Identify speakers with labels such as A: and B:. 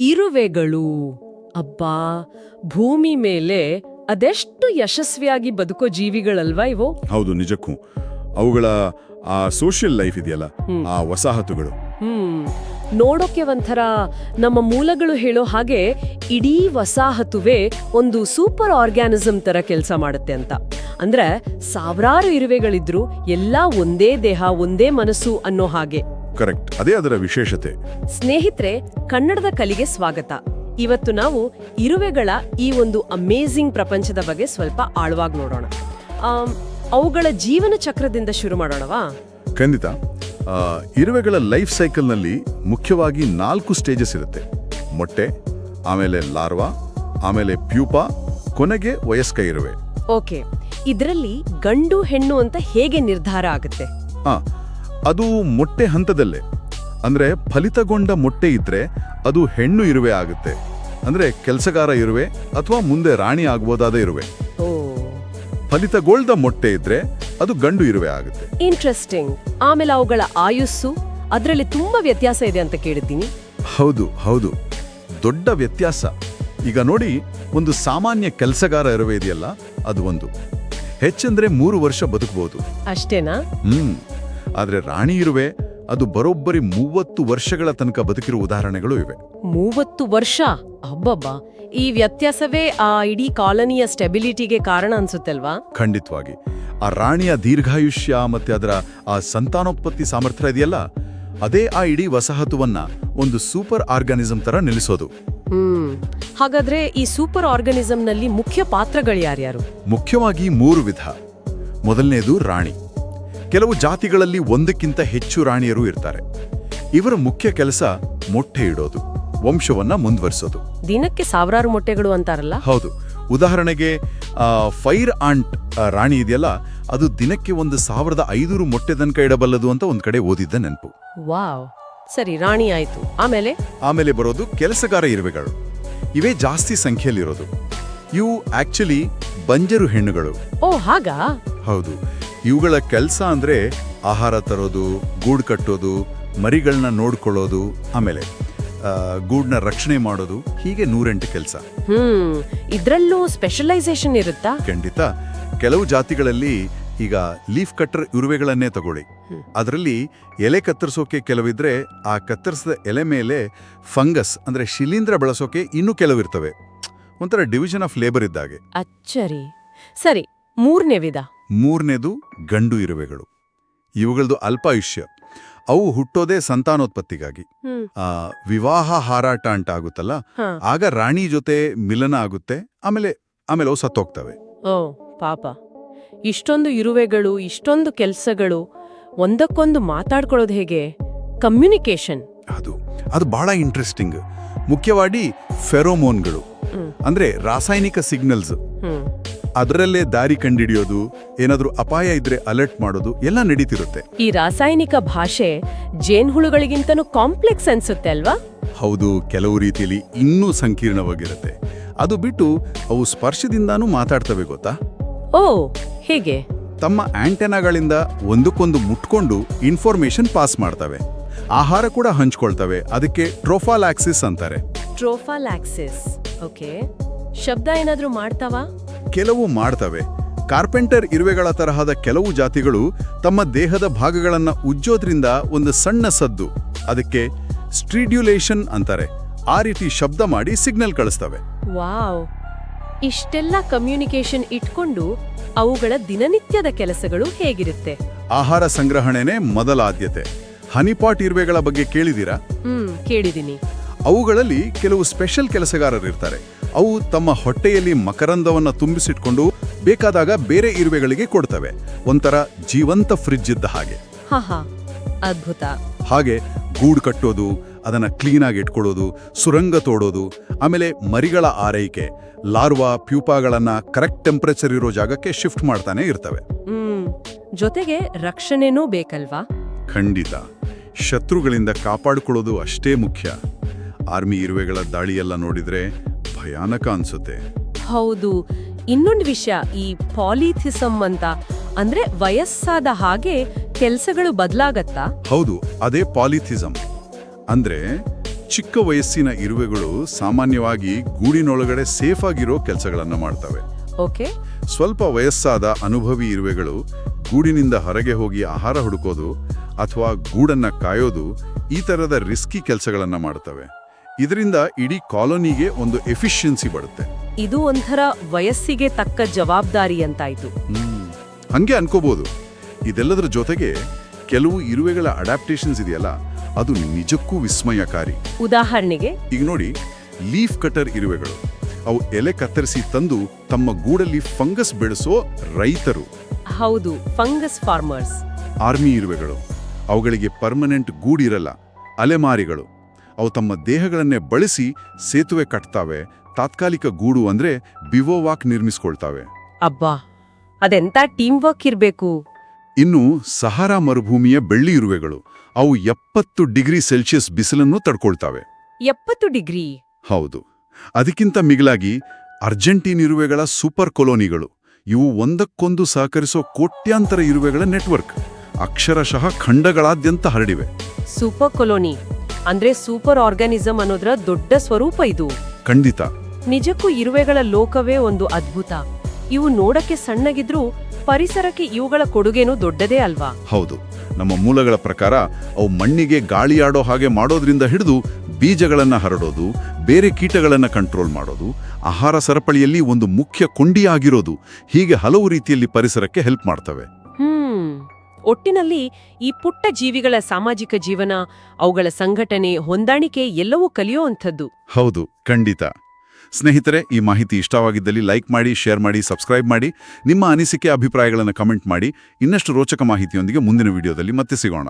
A: ಇರುವೆಗಳು. ಅಬ್ಬಾ ಭೂಮಿ ಮೇಲೆ ಅದೆಷ್ಟು ಯಶಸ್ವಿಯಾಗಿ ಬದುಕೋ ಜೀವಿಗಳಲ್ವಾ ಇವು?
B: ಹೌದು ನಿಜಕ್ಕೂ. ಅವುಗಳ ಆ ಸೋಷಿಯಲ್ ಲೈಫ್ ಇದೆಯಲ್ಲ ಆ ವಸಾಹತುಗಳು.
A: ಹ್ಮ್. ನೋಡೋಕೆ ಒಂಥರ ನಮ್ಮ ಮೂಲಗಳು ಹೇಳೋ ಹಾಗೆ ಇಡೀ ವಸಾಹತುವೆ ಒಂದು ಸೂಪರ್ ಆರ್ಗ್ಯಾನಿಸಮ್ ತರ ಕೆಲಸ ಮಾಡುತ್ತೆ ಅಂತ. ಅಂದ್ರೆ ಸಾವಿರಾರು ಇರುವೆಗಳಿದ್ರು ಎಲ್ಲಾ ಒಂದೇ ದೇಹ ಒಂದೇ ಮನಸ್ಸು ಅನ್ನೋ ಹಾಗೆ.
B: ಕರೆಕ್ಟ್. ಅದೇ ಅದರ ವಿಶೇಷತೆ.
A: ಸ್ನೇಹಿತರೆ ಕನ್ನಡದ ಕಲಿಗೆ ಸ್ವಾಗತ. ಇವತ್ತು ನಾವು ಇರುವೆಗಳ ಈ ಒಂದು ಅಮೇಝಿಂಗ್ ಪ್ರಪಂಚದ ಬಗ್ಗೆ ಸ್ವಲ್ಪ ಆಳವಾಗಿ ನೋಡೋಣ. ಅವುಗಳ ಜೀವನ ಚಕ್ರದಿಂದ ಶುರು ಮಾಡೋಣವಾ?
B: ಖಂಡಿತ. ಆ, ಇರುವೆಗಳ ಲೈಫ್ ಸೈಕಲ್ನಲ್ಲಿ ಮುಖ್ಯವಾಗಿ ನಾಲ್ಕು ಸ್ಟೇಜಸ್ ಇರುತ್ತೆ. ಮೊಟ್ಟೆ ಆಮೇಲೆ ಲಾರ್ವಾ ಆಮೇಲೆ ಪ್ಯೂಪಾ ಕೊನೆಗೆ ವಯಸ್ಕ ಇರುವೆ.
A: ಓಕೆ. ಇದರಲ್ಲಿ ಗಂಡು ಹೆಣ್ಣು ಅಂತ ಹೇಗೆ ನಿರ್ಧಾರ ಆಗುತ್ತೆ?
B: ಆ, ಅದು ಮೊಟ್ಟೆ ಹಂತದಲ್ಲೇ. ಅಂದ್ರೆ ಫಲಿತಗೊಂಡ ಮೊಟ್ಟೆ ಇದ್ರೆ ಅದು ಹೆಣ್ಣು ಇರುವೆ ಆಗುತ್ತೆ. ಅಂದ್ರೆ ಕೆಲಸಗಾರ ಇರುವೆ ಅಥವಾ ಮುಂದೆ ರಾಣಿ ಆಗ್ಬೋದಾದ ಇರುವೆ. ಫಲಿತಗೊಳ್ದ ಮೊಟ್ಟೆ ಇದ್ರೆ ಅದು ಗಂಡು ಇರುವೆ ಆಗುತ್ತೆ.
A: ಇಂಟ್ರೆಸ್ಟಿಂಗ್ ಆಮೇಲೆ ಅವುಗಳ ಆಯುಸ್ಸು ಅದರಲ್ಲಿ ತುಂಬಾ ವ್ಯತ್ಯಾಸ ಇದೆ ಅಂತ ಕೇಳಿದ್ದೀನಿ.
B: ಹೌದು ಹೌದು. ದೊಡ್ಡ ವ್ಯತ್ಯಾಸ. ಈಗ ನೋಡಿ ಒಂದು ಸಾಮಾನ್ಯ ಕೆಲಸಗಾರ ಇರುವೆ ಇದೆಯಲ್ಲ ಅದು ಒಂದು. ಹೆಚ್ಚಂದ್ರೆ ಮೂರು ವರ್ಷ ಬದುಕಬಹುದು
A: ಅಷ್ಟೇನಾ?
B: ಹ್ಮ್. ಆದ್ರೆ ರಾಣಿ ಇರುವೆ ಅದು ಬರೋಬ್ಬರಿ ಮೂವತ್ತು ವರ್ಷಗಳ ತನಕ ಬದುಕಿರುವ ಉದಾಹರಣೆಗಳು ಇವೆ.
A: ಮೂವತ್ತು ವರ್ಷ? ಅಬ್ಬಬ್ಬಾ. ಈ ವ್ಯತ್ಯಾಸವೇ ಆ ಇಡೀ ಕಾಲನಿಯ ಸ್ಟೆಬಿಲಿಟಿಗೆ ಕಾರಣ ಅನ್ಸುತ್ತಲ್ವಾ?
B: ಖಂಡಿತವಾಗಿ. ಆ ರಾಣಿಯ ದೀರ್ಘಾಯುಷ್ಯ ಮತ್ತೆ ಅದರ ಆ ಸಂತಾನೋತ್ಪತ್ತಿ ಸಾಮರ್ಥ್ಯ ಇದೆಯಲ್ಲ? ಅದೇ ಆ ಇಡೀ ವಸಾಹತುವನ್ನ ಒಂದು ಸೂಪರ್ ಆರ್ಗಾನಿಸಂ ತರ ನಿಲ್ಲಿಸೋದು.
A: ಹ್ಮ್. ಹಾಗಾದ್ರೆ ಈ ಸೂಪರ್ ಆರ್ಗನಿಸಂನಲ್ಲಿ ಮುಖ್ಯ ಪಾತ್ರಗಳು ಯಾರ್ಯಾರು?
B: ಮುಖ್ಯವಾಗಿ ಮೂರು ವಿಧ. ಮೊದಲನೆಯದು ರಾಣಿ. ಕೆಲವು ಜಾತಿಗಳಲ್ಲಿ ಒಂದಕ್ಕಿಂತ ಹೆಚ್ಚು ರಾಣಿಯರು ಇರ್ತಾರೆ. ಇವರ ಮುಖ್ಯ ಕೆಲಸ ಮೊಟ್ಟೆ ಇಡೋದು ವಂಶವನ್ನ ಮುಂದುವರಿಸೋದು.
A: ದಿನಕ್ಕೆ ಸಾವಿರಾರು ಮೊಟ್ಟೆಗಳು ಅಂತಾರಲ್ಲ?
B: ಹೌದು. ಉದಾಹರಣೆಗೆ ಫೈರ್ ಆಂಟ್ ರಾಣಿ ಇದೆಯಲ್ಲ ಅದು ದಿನಕ್ಕೆ ಒಂದು ಸಾವಿರದ ಐನೂರು ಮೊಟ್ಟೆ ತನಕ ಇಡಬಲ್ಲದು ಅಂತ ಒಂದ್ ಕಡೆ ಓದಿದ್ದ ನೆನಪು.
A: ವಾವ್. ಸರಿ ರಾಣಿ ಆಯ್ತು. ಆಮೇಲೆ?
B: ಆಮೇಲೆ ಬರೋದು ಕೆಲಸಗಾರ ಇರುವೆಗಳು. ಇವೇ ಜಾಸ್ತಿ ಸಂಖ್ಯೆಯಲ್ಲಿರೋದು. ಇವು ಆಕ್ಚುಲಿ ಬಂಜರು ಹೆಣ್ಣುಗಳು.
A: ಓ ಹಾಗಾ?
B: ಹೌದು. ಇವುಗಳ ಕೆಲಸ ಅಂದ್ರೆ ಆಹಾರ ತರೋದು ಗೂಡು ಕಟ್ಟೋದು ಮರಿಗಳನ್ನ ನೋಡ್ಕೊಳ್ಳೋದು ಆಮೇಲೆ ಗೂಡ್ನ ರಕ್ಷಣೆ ಮಾಡೋದು ಹೀಗೆ ನೂರೆಂಟು ಕೆಲಸ.
A: ಹ್ಮ್ ಇದ್ರಲ್ಲೂ ಸ್ಪೆಷಲೈಸೇಷನ್ ಇರುತ್ತಾ?
B: ಖಂಡಿತ. ಕೆಲವು ಜಾತಿಗಳಲ್ಲಿ ಈಗ ಲೀಫ್ ಕಟ್ಟರ್ ಇರುವೆಗಳನ್ನೇ ತಗೊಳ್ಳಿ. ಅದರಲ್ಲಿ ಎಲೆ ಕತ್ತರಿಸೋಕೆ ಕೆಲವಿದ್ರೆ ಆ ಕತ್ತರಿಸಿದ ಎಲೆ ಮೇಲೆ ಫಂಗಸ್ ಅಂದ್ರೆ ಶಿಲೀಂಧ್ರ ಬಳಸೋಕೆ ಇನ್ನೂ ಕೆಲವಿರ್ತವೆ. ಒಂಥರ ಡಿವಿಷನ್ ಆಫ್ ಲೇಬರ್ ಇದ್ದಾಗೆ.
A: ಅಚ್ಚರಿ. ಸರಿ ಮೂರನೇ ವಿಧ.
B: ಮೂರನೇದು ಗಂಡು ಇರುವೆಗಳು. ಇವುಗಳದು ಅಲ್ಪಾಯುಷ್ಯ. ಅವು ಹುಟ್ಟೋದೇ ಸಂತಾನೋತ್ಪತ್ತಿಗಾಗಿ. ಆ, ವಿವಾಹ ಹಾರಾಟ ಅಂತ ಆಗುತ್ತಲ್ಲ ಆಗ ರಾಣಿ ಜೊತೆ ಮಿಲನ ಆಗುತ್ತೆ ಆಮೇಲೆ ಆಮೇಲೆ ಅವು ಸತ್ತೋಗ್ತವೆ.
A: ಓ ಪಾಪ. ಇಷ್ಟೊಂದು ಇರುವೆಗಳು ಇಷ್ಟೊಂದು ಕೆಲ್ಸಗಳು ಒಂದಕ್ಕೊಂದು ಮಾತಾಡ್ಕೊಳ್ಳೋದು ಹೇಗೆ? ಕಮ್ಯುನಿಕೇಶನ್
B: ಅದು ಅದು ಬಹಳ ಇಂಟ್ರೆಸ್ಟಿಂಗ್. ಮುಖ್ಯವಾಗಿ ಫೆರೋಮೋನ್ಗಳು. ಅಂದ್ರೆ ರಾಸಾಯನಿಕ ಸಿಗ್ನಲ್ಸ್. ಅದರಲ್ಲೇ ದಾರಿ ಕಂಡಿಡಿಯೋದು ಏನಾದರೂ ಅಪಾಯ ಇದ್ರೆ ಅಲರ್ಟ್ ಮಾಡೋದು ಎಲ್ಲ ನಡೀತಿರುತ್ತೆ.
A: ಈ ರಾಸಾಯನಿಕ ಭಾಷೆ ಜೇನುಹುಳುಗಳಿಗಿಂತನೂ ಕಾಂಪ್ಲೆಕ್ಸ್ ಅನ್ಸುತ್ತೆ ಅಲ್ವಾ?
B: ಹೌದು ಕೆಲವು ರೀತಿಯಲ್ಲಿ ಇನ್ನೂ ಸಂಕೀರ್ಣವಾಗಿರುತ್ತೆ. ಅದು ಬಿಟ್ಟು ಅವು ಸ್ಪರ್ಶದಿಂದಾನೂ ಮಾತಾಡ್ತವೆ ಗೊತ್ತಾ?
A: ಓ ಹೇಗೆ?
B: ತಮ್ಮ ಆಂಟೆನಾಗಳಿಂದ ಒಂದಕ್ಕೊಂದು ಮುಟ್ಕೊಂಡು ಇನ್ಫಾರ್ಮೇಶನ್ ಪಾಸ್ ಮಾಡ್ತವೆ. ಆಹಾರ ಕೂಡ ಹಂಚ್ಕೊಳ್ತವೆ ಅದಕ್ಕೆ ಟ್ರೋಫಾಲಾಕ್ಸಿಸ್ ಅಂತಾರೆ.
A: ಟ್ರೋಫಾಲ್ಯಾಕ್ಸಿಸ್ ಓಕೆ ಶಬ್ದ ಏನಾದ್ರೂ ಮಾಡ್ತಾವಾ?
B: ಕೆಲವು ಮಾಡ್ತವೆ. ಕಾರ್ಪೆಂಟರ್ ಇರುವೆಗಳ ತರಹದ ಕೆಲವು ಜಾತಿಗಳು ತಮ್ಮ ದೇಹದ ಭಾಗಗಳನ್ನು ಉಜ್ಜೋದ್ರಿಂದ ಒಂದು ಸಣ್ಣ ಸದ್ದು. ಅದಕ್ಕೆ ಸ್ಟ್ರೀಡ್ಯುಲೇಷನ್ ಅಂತಾರೆ. ಆ ರೀತಿ ಶಬ್ದ ಮಾಡಿ ಸಿಗ್ನಲ್ ಕಳಿಸ್ತವೆ.
A: ವಾವ್! ಇಷ್ಟೆಲ್ಲ ಕಮ್ಯುನಿಕೇಶನ್ ಇಟ್ಕೊಂಡು ಅವುಗಳ ದಿನನಿತ್ಯದ ಕೆಲಸಗಳು ಹೇಗಿರುತ್ತೆ?
B: ಆಹಾರ ಸಂಗ್ರಹಣೆನೇ ಮೊದಲ ಆದ್ಯತೆ. ಹನಿಪಾಟ್ ಇರುವೆಗಳ ಬಗ್ಗೆ ಕೇಳಿದೀರಾ
A: ಹ್ಮ್ ಕೇಳಿದೀನಿ
B: ಅವುಗಳಲ್ಲಿ ಕೆಲವು ಸ್ಪೆಷಲ್ ಕೆಲಸಗಾರರಿರ್ತಾರೆ. ಅವು ತಮ್ಮ ಹೊಟ್ಟೆಯಲ್ಲಿ ಮಕರಂದವನ್ನು ತುಂಬಿಸಿಟ್ಕೊಂಡು ಬೇಕಾದಾಗ ಬೇರೆ ಇರುವೆಗಳಿಗೆ ಕೊಡ್ತವೆ. ಒಂಥರ ಜೀವಂತ ಫ್ರಿಜ್ ಇದ್ದ ಹಾಗೆ.
A: ಅದ್ಭುತ.
B: ಹಾಗೆ ಗೂಡು ಕಟ್ಟೋದು ಅದನ್ನು ಕ್ಲೀನಾಗಿ ಇಟ್ಕೊಳ್ಳೋದು ಸುರಂಗ ತೋಡೋದು ಆಮೇಲೆ ಮರಿಗಳ ಆರೈಕೆ ಲಾರ್ವಾ ಪ್ಯೂಪಾಗಳನ್ನ ಕರೆಕ್ಟ್ ಟೆಂಪರೇಚರ್ ಇರೋ ಜಾಗಕ್ಕೆ ಶಿಫ್ಟ್ ಮಾಡ್ತಾನೆ ಇರ್ತವೆ.
A: ಜೊತೆಗೆ ರಕ್ಷಣೆನೂ ಬೇಕಲ್ವಾ?
B: ಖಂಡಿತ. ಶತ್ರುಗಳಿಂದ ಕಾಪಾಡಿಕೊಳ್ಳೋದು ಅಷ್ಟೇ ಮುಖ್ಯ. ಆರ್ಮಿ ಇರುವೆಗಳ ದಾಳಿಯೆಲ್ಲ ನೋಡಿದ್ರೆ ಭಯಾನಕ ಅನ್ಸುತ್ತೆ.
A: ಹೌದು. ಇನ್ನೊಂದು ವಿಷಯ ಈ ಪಾಲಿಥಿಸಮ್ ಅಂತ ಅಂದ್ರೆ ವಯಸ್ಸಾದ ಹಾಗೆ ಕೆಲಸಗಳು ಬದಲಾಗತ್ತಾ?
B: ಹೌದು ಅದೇ ಪಾಲಿಥಿಸಮ್. ಅಂದ್ರೆ ಚಿಕ್ಕ ವಯಸ್ಸಿನ ಇರುವೆಗಳು ಸಾಮಾನ್ಯವಾಗಿ ಗೂಡಿನೊಳಗಡೆ ಸೇಫ್ ಆಗಿರೋ ಕೆಲಸಗಳನ್ನು ಮಾಡ್ತವೆ.
A: ಓಕೆ.
B: ಸ್ವಲ್ಪ ವಯಸ್ಸಾದ ಅನುಭವಿ ಇರುವೆಗಳು ಗೂಡಿನಿಂದ ಹೊರಗೆ ಹೋಗಿ ಆಹಾರ ಹುಡುಕೋದು ಅಥವಾ ಗೂಡನ್ನ ಕಾಯೋದು ಈ ತರದ ರಿಸ್ಕಿ ಕೆಲಸಗಳನ್ನ ಮಾಡ್ತವೆ. ಇದರಿಂದ ಇಡೀ ಕಾಲೋನಿಗೆ ಒಂದು ಎಫಿಷಿಯನ್ಸಿ ಬರುತ್ತೆ.
A: ಇದು ಒಂಥರ ವಯಸ್ಸಿಗೆ ತಕ್ಕ ಜವಾಬ್ದಾರಿ ಅಂತಾಯ್ತು.
B: ಹಂಗೆ ಅನ್ಕೋಬಹುದು ಇದೆಲ್ಲದರ ಜೊತೆಗೆ ಕೆಲವು ಇರುವೆಗಳ ಅಡಾಪ್ಟೇಷನ್ಸ್ ಇದೆಯಲ್ಲ ಅದು ನಿಜಕ್ಕೂ ವಿಸ್ಮಯಕಾರಿ.
A: ಉದಾಹರಣೆಗೆ?
B: ಈಗ ನೋಡಿ ಲೀಫ್ ಕಟರ್ ಇರುವೆಗಳು. ಅವು ಎಲೆ ಕತ್ತರಿಸಿ ತಂದು ತಮ್ಮ ಗೂಡಲ್ಲಿ ಫಂಗಸ್ ಬೆಳೆಸೋ ರೈತರು.
A: ಹೌದು ಫಂಗಸ್ ಫಾರ್ಮರ್ಸ್.
B: ಆರ್ಮಿ ಇರುವೆಗಳು. ಅವುಗಳಿಗೆ ಪರ್ಮನೆಂಟ್ ಗೂಡಿರಲ್ಲ ಅಲೆಮಾರಿಗಳು. ಅವು ತಮ್ಮ ದೇಹಗಳನ್ನೇ ಬಳಸಿ ಸೇತುವೆ ಕಟ್ತಾವೆ. ತಾತ್ಕಾಲಿಕ ಗೂಡು ಅಂದ್ರೆ ಬಿವೋವಾಕ್ ನಿರ್ಮಿಸ್ಕೊಳ್ತಾವೆ.
A: ಅಬ್ಬಾ ಅದೆಂತ ಟೀಮ್ ವರ್ಕ್ ಇರಬೇಕು?
B: ಇನ್ನು ಸಹಾರಾ ಮರುಭೂಮಿಯ ಬೆಳ್ಳಿ ಇರುವೆಗಳು ಅವು ಎಪ್ಪತ್ತು ಡಿಗ್ರಿ ಸೆಲ್ಸಿಯಸ್ ಬಿಸಿಲನ್ನು ತಡ್ಕೊಳ್ತಾವೆ.
A: ಎಪ್ಪತ್ತು ಡಿಗ್ರಿ?
B: ಹೌದು. ಅದಕ್ಕಿಂತ ಮಿಗಿಲಾಗಿ ಅರ್ಜೆಂಟೀನ್ ಇರುವೆಗಳ ಸೂಪರ್ ಕೊಲೋನಿಗಳು ಇವು ಒಂದಕ್ಕೊಂದು ಸಹಕರಿಸೋ ಕೋಟ್ಯಾಂತರ ಇರುವೆಗಳ ನೆಟ್ವರ್ಕ್ ಅಕ್ಷರಶಃ ಖಂಡಗಳಾದ್ಯಂತ ಹರಡಿವೆ.
A: ಸೂಪರ್ ಕೊಲೋನಿ. ಅಂದ್ರೆ ಸೂಪರ್ ಆರ್ಗಾನಿಸಂ ಅನ್ನೋದ್ರ ದೊಡ್ಡ ಸ್ವರೂಪ ಇದು.
B: ಖಂಡಿತ.
A: ನಿಜಕ್ಕೂ ಇರುವೆಗಳ ಲೋಕವೇ ಒಂದು ಅದ್ಭುತ. ಇವು ನೋಡಕ್ಕೆ ಸಣ್ಣಗಿದ್ರೂ ಪರಿಸರಕ್ಕೆ ಇವುಗಳ ಕೊಡುಗೆನೂ ದೊಡ್ಡದೇ ಅಲ್ವಾ?
B: ಹೌದು. ನಮ್ಮ ಮೂಲಗಳ ಪ್ರಕಾರ ಅವು ಮಣ್ಣಿಗೆ ಗಾಳಿಯಾಡೋ ಹಾಗೆ ಮಾಡೋದ್ರಿಂದ ಹಿಡಿದು ಬೀಜಗಳನ್ನ ಹರಡೋದು ಬೇರೆ ಕೀಟಗಳನ್ನ ಕಂಟ್ರೋಲ್ ಮಾಡೋದು ಆಹಾರ ಸರಪಳಿಯಲ್ಲಿ ಒಂದು ಮುಖ್ಯ ಕೊಂಡಿಯಾಗಿರೋದು ಹೀಗೆ ಹಲವು ರೀತಿಯಲ್ಲಿ ಪರಿಸರಕ್ಕೆ ಹೆಲ್ಪ್ ಮಾಡ್ತವೆ.
A: ಒಟ್ಟಿನಲ್ಲಿ ಈ ಪುಟ್ಟ ಜೀವಿಗಳ ಸಾಮಾಜಿಕ ಜೀವನ, ಅವುಗಳ ಸಂಘಟನೆ, ಹೊಂದಾಣಿಕೆ ಎಲ್ಲವೂ ಕಲಿಯೋ ಅಂಥದ್ದು.
B: ಹೌದು, ಖಂಡಿತ. ಸ್ನೇಹಿತರೆ, ಈ ಮಾಹಿತಿ ಇಷ್ಟವಾಗಿದ್ದಲ್ಲಿ ಲೈಕ್ ಮಾಡಿ, ಶೇರ್ ಮಾಡಿ, ಸಬ್ಸ್ಕ್ರೈಬ್ ಮಾಡಿ, ನಿಮ್ಮ ಅನಿಸಿಕೆ, ಅಭಿಪ್ರಾಯಗಳನ್ನು ಕಮೆಂಟ್ ಮಾಡಿ, ಇನ್ನಷ್ಟು ರೋಚಕ ಮಾಹಿತಿಯೊಂದಿಗೆ ಮುಂದಿನ ವಿಡಿಯೋದಲ್ಲಿ ಮತ್ತೆ ಸಿಗೋಣ.